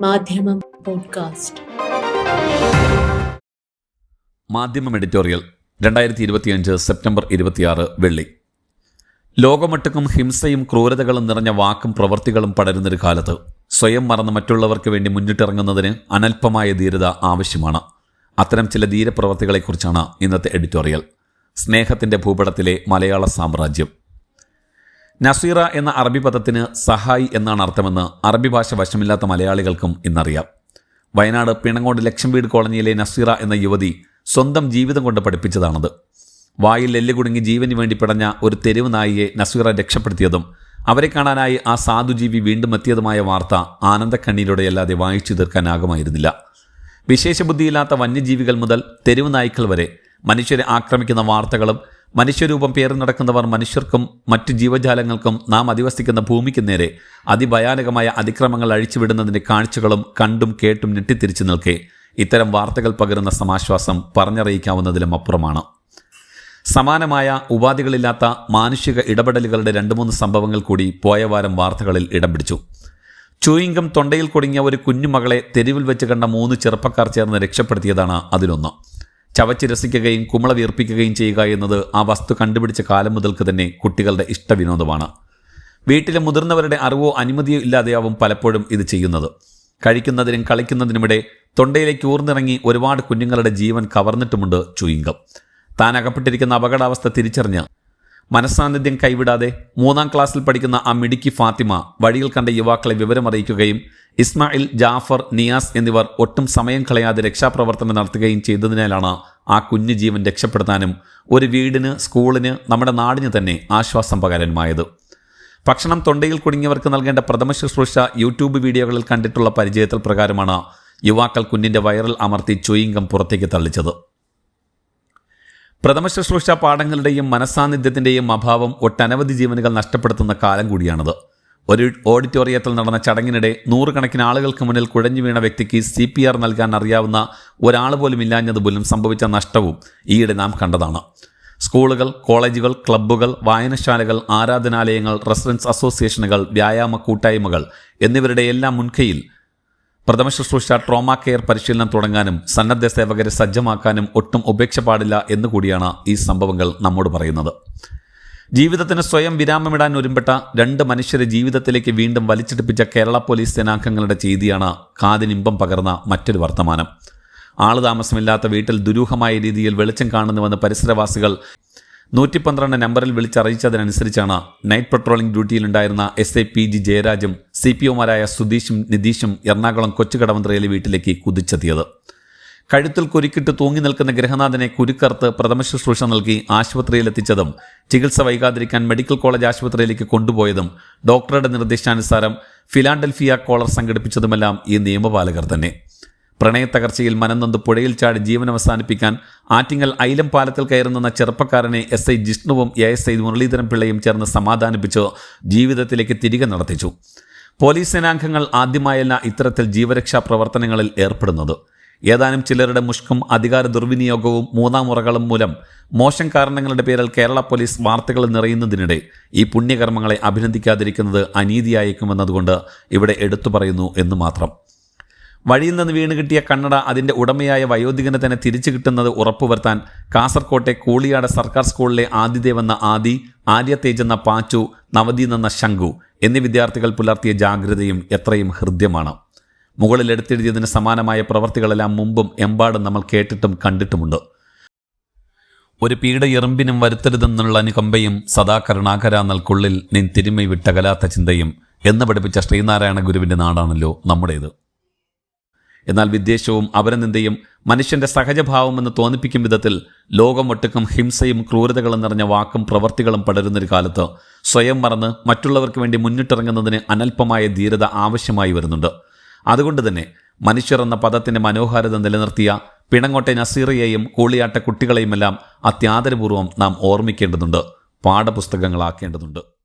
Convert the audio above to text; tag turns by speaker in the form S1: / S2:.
S1: മാധ്യമം പോഡ്കാസ്റ്റ്.
S2: മാധ്യമം എഡിറ്റോറിയൽ രണ്ടായിരത്തി ഇരുപത്തിയഞ്ച് സെപ്റ്റംബർ ഇരുപത്തിയാറ് വെള്ളി. ലോകമൊട്ടുക്കും ഹിംസയും ക്രൂരതകളും നിറഞ്ഞ വാക്കും പ്രവൃത്തികളും പടരുന്നൊരു കാലത്ത് സ്വയം മറന്ന് മറ്റുള്ളവർക്ക് വേണ്ടി മുന്നിട്ടിറങ്ങുന്നതിന് അനൽപമായ ധീരത ആവശ്യമാണ്. അത്തരം ചില ധീരപ്രവർത്തികളെക്കുറിച്ചാണ് ഇന്നത്തെ എഡിറ്റോറിയൽ. സ്നേഹത്തിന്റെ ഭൂപടത്തിലെ മലയാള സാമ്രാജ്യം. നസീറ എന്ന അറബി പദത്തിന് സഹായി എന്നാണ് അർത്ഥമെന്ന് അറബി ഭാഷ വശമില്ലാത്ത മലയാളികൾക്കും ഇന്നറിയാം. വയനാട് പിണങ്ങോട് ലക്ഷം വീട് കോളനിയിലെ നസീറ എന്ന യുവതി സ്വന്തം ജീവിതം കൊണ്ട് പഠിപ്പിച്ചതാണത്. വായിൽ എല്ല് കുടുങ്ങി ജീവന് വേണ്ടി പിടഞ്ഞ ഒരു തെരുവ് നായിയെ നസീറ രക്ഷപ്പെടുത്തിയതും അവരെ കാണാനായി ആ സാധുജീവി വീണ്ടും എത്തിയതുമായ വാർത്ത ആനന്ദക്കണ്ണീരോടെ അല്ലാതെ വായിച്ചു തീർക്കാനാകുമായിരുന്നില്ല. വിശേഷബുദ്ധിയില്ലാത്ത വന്യജീവികൾ മുതൽ തെരുവ് നായ്ക്കൾ വരെ മനുഷ്യരെ ആക്രമിക്കുന്ന വാർത്തകളും മനുഷ്യരൂപം പേറി നടക്കുന്നവർ മനുഷ്യർക്കും മറ്റു ജീവജാലങ്ങൾക്കും നാം അധിവസിക്കുന്ന ഭൂമിക്ക് നേരെ അതിഭയാനകമായ അതിക്രമങ്ങൾ അഴിച്ചുവിടുന്നതിന്റെ കാഴ്ചകളും കണ്ടും കേട്ടും ഞെട്ടിത്തിരിച്ചു നിൽക്കെ. ഇത്തരം വാർത്തകൾ പകരുന്ന സമാശ്വാസം പറഞ്ഞറിയിക്കാവുന്നതിലും അപ്പുറമാണ്. സമാനമായ ഉപാധികളില്ലാത്ത മാനുഷിക ഇടപെടലുകളുടെ രണ്ട് മൂന്ന് സംഭവങ്ങൾ കൂടി പോയ വാരം വാർത്തകളിൽ ഇടം പിടിച്ചു. ചൂയിങ്കം തൊണ്ടയിൽ കുടുങ്ങിയ ഒരു കുഞ്ഞുമകളെ തെരുവിൽ വെച്ച് കണ്ട മൂന്ന് ചെറുപ്പക്കാർ ചേർന്ന് രക്ഷപ്പെടുത്തിയതാണ് അതിലൊന്ന്. ചവച്ച് രസിക്കുകയും കുമള വീർപ്പിക്കുകയും ചെയ്യുക എന്നത് ആ വസ്തു കണ്ടുപിടിച്ച കാലം മുതൽക്ക് തന്നെ കുട്ടികളുടെ ഇഷ്ടവിനോദമാണ്. വീട്ടിലെ മുതിർന്നവരുടെ അറിവോ അനുമതിയോ ഇല്ലാതെയാവും പലപ്പോഴും ഇത് ചെയ്യുന്നത്. കഴിക്കുന്നതിനും കളിക്കുന്നതിനുമിടെ തൊണ്ടയിലേക്ക് ഊർന്നിറങ്ങി ഒരുപാട് കുഞ്ഞുങ്ങളുടെ ജീവൻ കവർന്നിട്ടുമുണ്ട് ചുയിങ്കം. താൻ അകപ്പെട്ടിരിക്കുന്ന അപകടാവസ്ഥ തിരിച്ചറിഞ്ഞ് മനസ്സാന്നിധ്യം കൈവിടാതെ മൂന്നാം ക്ലാസ്സിൽ പഠിക്കുന്ന ആ മിടുക്കി ഫാത്തിമ വഴിയിൽ കണ്ട യുവാക്കളെ വിവരമറിയിക്കുകയും ഇസ്മായിൽ ജാഫർ നിയാസ് എന്നിവർ ഒട്ടും സമയം കളയാതെ രക്ഷാപ്രവർത്തനം നടത്തുകയും ചെയ്തതിനാലാണ് ആ കുഞ്ഞു ജീവൻ രക്ഷപ്പെടുത്താനും ഒരു വീടിന് സ്കൂളിന് നമ്മുടെ നാടിന് തന്നെ ആശ്വാസം പകരാനുമായത്. ഭക്ഷണം തൊണ്ടയിൽ കുടുങ്ങിയവർക്ക് നൽകേണ്ട പ്രഥമ ശുശ്രൂഷ യൂട്യൂബ് വീഡിയോകളിൽ കണ്ടിട്ടുള്ള പരിചയത്തിൽ പ്രകാരമാണ് യുവാക്കൾ കുഞ്ഞിന്റെ വയറിൽ അമർത്തി ചുയിങ്കം പുറത്തേക്ക് തള്ളിച്ചത്. പ്രഥമ ശുശ്രൂഷ പാഠങ്ങളുടെയും മനസാന്നിധ്യത്തിന്റെയും അഭാവം ഒട്ടനവധി ജീവനുകൾ നഷ്ടപ്പെടുത്തുന്ന കാലം കൂടിയാണത്. ഒരു ഓഡിറ്റോറിയത്തിൽ നടന്ന ചടങ്ങിനിടെ നൂറുകണക്കിന് ആളുകൾക്ക് മുന്നിൽ കുഴഞ്ഞു വീണ വ്യക്തിക്ക് സി പി ആർ നൽകാൻ അറിയാവുന്ന ഒരാൾ പോലും ഇല്ലാഞ്ഞത് പോലും സംഭവിച്ച നഷ്ടവും ഈയിടെ നാം കണ്ടതാണ്. സ്കൂളുകൾ കോളേജുകൾ ക്ലബ്ബുകൾ വായനശാലകൾ ആരാധനാലയങ്ങൾ റെസിഡൻസ് അസോസിയേഷനുകൾ വ്യായാമ കൂട്ടായ്മകൾ എന്നിവരുടെ എല്ലാം മുൻകൈയിൽ പ്രഥമ ശുശ്രൂഷ ട്രോമ കെയർ പരിശീലനം തുടങ്ങാനും സന്നദ്ധ സേവകരെ സജ്ജമാക്കാനും ഒട്ടും ഉപേക്ഷ പാടില്ല എന്നുകൂടിയാണ് ഈ സംഭവങ്ങൾ നമ്മോട് പറയുന്നത്. ജീവിതത്തിന് സ്വയം വിരാമമിടാൻ ഒരുമ്പെട്ട രണ്ട് മനുഷ്യരെ ജീവിതത്തിലേക്ക് വീണ്ടും വലിച്ചെടുപ്പിച്ച കേരള പോലീസ് സേനാംഗങ്ങളുടെ ചെയ്തിയാണ് കാതിനിമ്പം പകർന്ന മറ്റൊരു വർത്തമാനം. ആൾ താമസമില്ലാത്ത വീട്ടിൽ ദുരൂഹമായ രീതിയിൽ വെളിച്ചം കാണുന്നുവെന്ന് പരിസരവാസികൾ നൂറ്റി പന്ത്രണ്ട് നമ്പറിൽ വിളിച്ചറിയിച്ചതിനനുസരിച്ചാണ് നൈറ്റ് പട്രോളിംഗ് ഡ്യൂട്ടിയിലുണ്ടായിരുന്ന എസ് ഐ പി ജി ജയരാജും സി പി ഒമാരായ സുധീഷും നിതീഷും എറണാകുളം കൊച്ചുകടവന്ത്രയിലെ വീട്ടിലേക്ക് കുതിച്ചെത്തിയത്. കഴുത്തിൽ കുരുക്കിട്ട് തൂങ്ങി നിൽക്കുന്ന ഗൃഹനാഥനെ കുരുക്കർത്ത് പ്രഥമ ശുശ്രൂഷ നൽകി ആശുപത്രിയിലെത്തിച്ചതും ചികിത്സ വൈകാതിരിക്കാൻ മെഡിക്കൽ കോളേജ് ആശുപത്രിയിലേക്ക് കൊണ്ടുപോയതും ഡോക്ടറുടെ നിർദ്ദേശാനുസാരം ഫിലാഡൽഫിയ കോളർ സംഘടിപ്പിച്ചതുമെല്ലാം ഈ നിയമപാലകർ തന്നെ. പ്രണയത്തകർച്ചയിൽ മനംനൊന്ത് പുഴയിൽ ചാടി ജീവൻ അവസാനിപ്പിക്കാൻ ആറ്റിങ്ങൽ ഐലം പാലത്തിൽ കയറുന്ന ചെറുപ്പക്കാരനെ എസ് ഐ ജിഷ്ണുവും എ എസ് ഐ മുരളീധരൻ പിള്ളയും ചേർന്ന് സമാധാനിപ്പിച്ച് ജീവിതത്തിലേക്ക് തിരികെ നടത്തിച്ചു. പോലീസ് സേനാംഗങ്ങൾ ആദ്യമായല്ല ഇത്തരത്തിൽ ജീവരക്ഷാ പ്രവർത്തനങ്ങളിൽ ഏർപ്പെടുന്നത്. ഏതാനും ചിലരുടെ മുഷ്കും അധികാര ദുർവിനിയോഗവും മൂന്നാം മുറകളും മൂലം മോശം കാരണങ്ങളുടെ പേരിൽ കേരള പോലീസ് വാർത്തകൾ നിറയുന്നതിനിടെ ഈ പുണ്യകർമ്മങ്ങളെ അഭിനന്ദിക്കാതിരിക്കുന്നത് അനീതിയായേക്കുമെന്നതുകൊണ്ട് ഇവിടെ എടുത്തു പറയുന്നു എന്ന് മാത്രം. വഴിയിൽ നിന്ന് വീണ് കിട്ടിയ കണ്ണട അതിന്റെ ഉടമയായ വയോധികനെ തന്നെ തിരിച്ചു കിട്ടുന്നത് ഉറപ്പുവരുത്താൻ കാസർകോട്ടെ കൂളിയാട് സർക്കാർ സ്കൂളിലെ ആദിദേവെന്ന ആദി ആര്യ തേജ് എന്ന പാച്ചു നവദീൻ എന്ന ശംഖു എന്നീ വിദ്യാർത്ഥികൾ പുലർത്തിയ ജാഗ്രതയും എത്രയും ഹൃദ്യമാണ്. മുകളിൽ എടുത്തെഴുതിയതിന് സമാനമായ പ്രവർത്തികളെല്ലാം മുമ്പും എമ്പാടും നമ്മൾ കേട്ടിട്ടും കണ്ടിട്ടുമുണ്ട്. ഒരു പീഡ എറുമ്പിനും വരുത്തരുതെന്നുള്ള അനുകമ്പയും സദാ കരുണാകര നൽക്കുള്ളിൽ നിൻ തിരുമൈ വിട്ടകലാത്ത ചിന്തയും എന്ന് പഠിപ്പിച്ച ശ്രീനാരായണ ഗുരുവിന്റെ നാടാണല്ലോ നമ്മുടേത്. എന്നാൽ വിദ്വേഷവും അപരനിന്ദയും മനുഷ്യന്റെ സഹജഭാവമെന്ന് തോന്നിപ്പിക്കും വിധത്തിൽ ലോകമൊട്ടുക്കും ഹിംസയും ക്രൂരതകളും നിറഞ്ഞ വാക്കും പ്രവർത്തികളും പടരുന്നൊരു കാലത്ത് സ്വയം മറന്ന് മറ്റുള്ളവർക്ക് വേണ്ടി മുന്നിട്ടിറങ്ങുന്നതിന് അനൽപമായ ധീരത ആവശ്യമായി വരുന്നുണ്ട്. അതുകൊണ്ട് തന്നെ മനുഷ്യർ എന്ന പദത്തിന്റെ മനോഹാരിത നിലനിർത്തിയ പിണങ്ങോട്ടെ നസീറയെയും കൂളിയാട്ട കുട്ടികളെയുമെല്ലാം അത്യാദരപൂർവം നാം ഓർമ്മിക്കേണ്ടതുണ്ട് പാഠപുസ്തകങ്ങളാക്കേണ്ടതുണ്ട്.